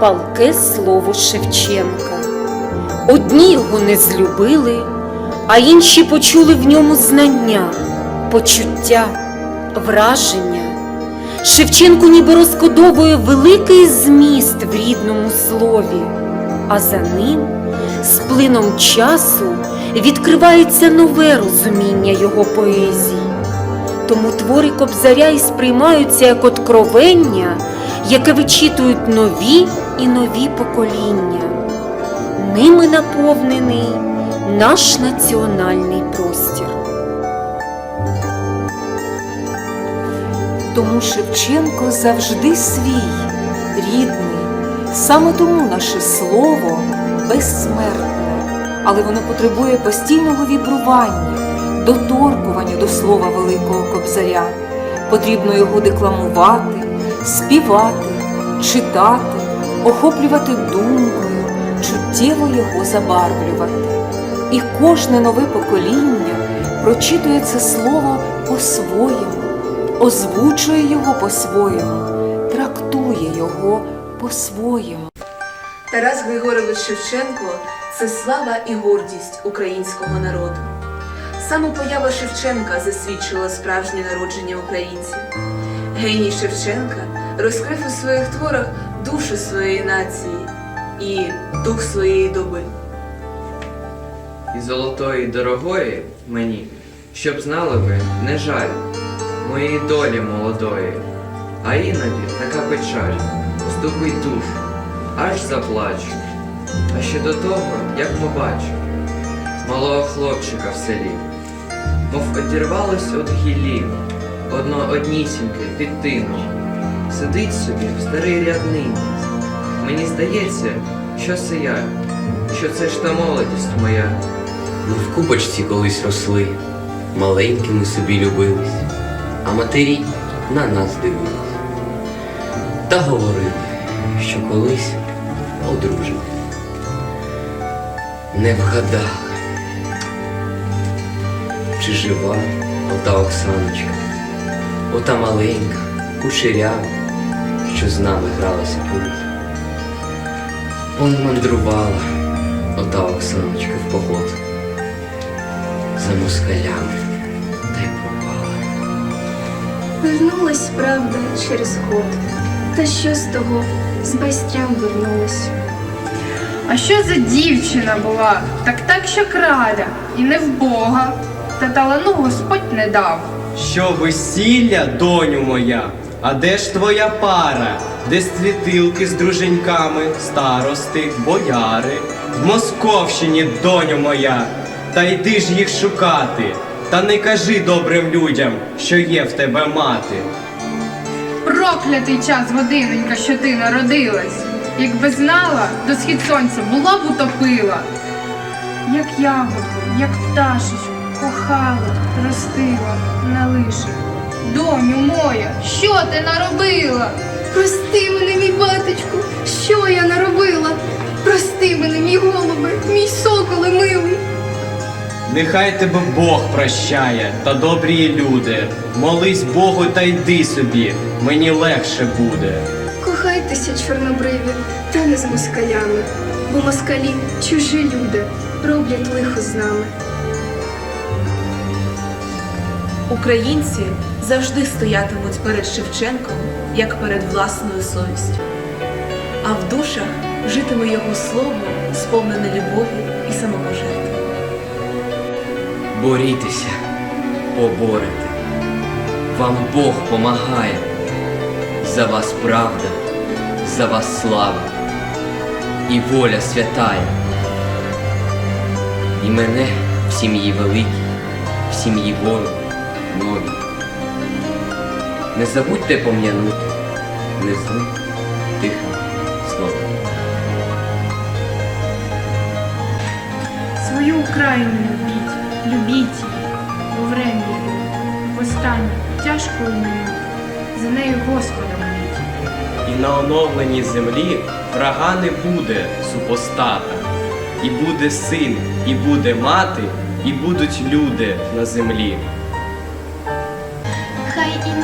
палке слово Шевченка. Одні його не злюбили, а інші почули в ньому знання, почуття, враження. Шевченко ніби розкодовує великий зміст в рідному слові, а за ним, з плином часу, відкривається нове розуміння його поезії. Тому твори Кобзаря і сприймаються як откровення, яке вичитують нові і нові покоління. Ними наповнений наш національний простір. Тому Шевченко завжди свій, рідний. Саме тому наше слово безсмертне, але воно потребує постійного вібрування, доторкування до слова Великого Кобзаря. Потрібно його декламувати, співати, читати, охоплювати думкою, чуттєво його забарвлювати. І кожне нове покоління прочитує це слово по-своєму озвучує його по-своєму, трактує його по-своєму. Тарас Григорович Шевченко це слава і гордість українського народу. Саме поява Шевченка засвідчила справжнє народження українців. Геній Шевченка розкрив у своїх творах душу своєї нації і дух своєї доби. І золотої дорогої мені, щоб знали ви, не жаль моєї долі молодої, а іноді така печаль, ступить душу, аж заплачу. А ще до того, як побачу малого хлопчика в селі, мов одірвалось від гіллі, одно однісіньке під тином, сидить собі в старий ряднині. Мені здається, що це я, що це ж та молодість моя. Ми в купочці колись росли, маленькими собі любились, а матері на нас дивились. Та говорили, що колись одружені. Не вгадали, чи жива ота Оксаночка, ота маленька, кучерява, що з нами гралася колись. Он мандрувала ота Оксаночка в поход за москалями та й пропала. Вернулась правда через год. Та що з того, з байстрям вернулась. А що за дівчина була? Так так, що краля, і не в Бога. Та талану Господь не дав. Що весілля, доню моя, а де ж твоя пара? Де світилки з друженьками, старости, бояри? В Московщині, доню моя, та йди ж їх шукати, та не кажи добрим людям, що є в тебе мати. Проклятий час, годинонька, що ти народилась. Якби знала, до схід сонця була б утопила. Як ягоду, як пташечку, кохала, ростила, на лишах. Доню моя, що ти наробила? Прости мене, мій батечку, що я наробила? Прости мене, мій голубе, мій соколе милий. Нехай тебе Бог прощає та добрі люди. Молись Богу та йди собі, мені легше буде. Кохайтеся, чорнобриві, та не з москалями, бо москалі чужі люди роблять лихо з нами. Українці завжди стоятимуть перед Шевченком, як перед власною совістю. А в душах житиме його слово, сповнене любові і самопожертви. Борітеся, поборете. Вам Бог помагає. За вас правда, за вас слава і воля святая. І мене в сім'ї великій, в сім'ї волі нові. Не забудьте пом'янути незлим тихим словом. Свою Україну любіть, любіть бо врем'я востаннє тяжкою минуть, за нею Господа моліть. І на оновленій землі врага не буде супостата, і буде син, і буде мати, і будуть люди на землі.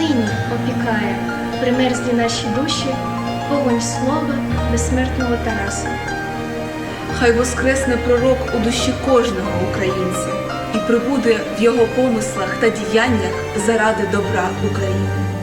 Нині опікає примерзлі наші душі вогонь слова безсмертного Тараса. Хай воскресне пророк у душі кожного українця і прибуде в його помислах та діяннях заради добра України.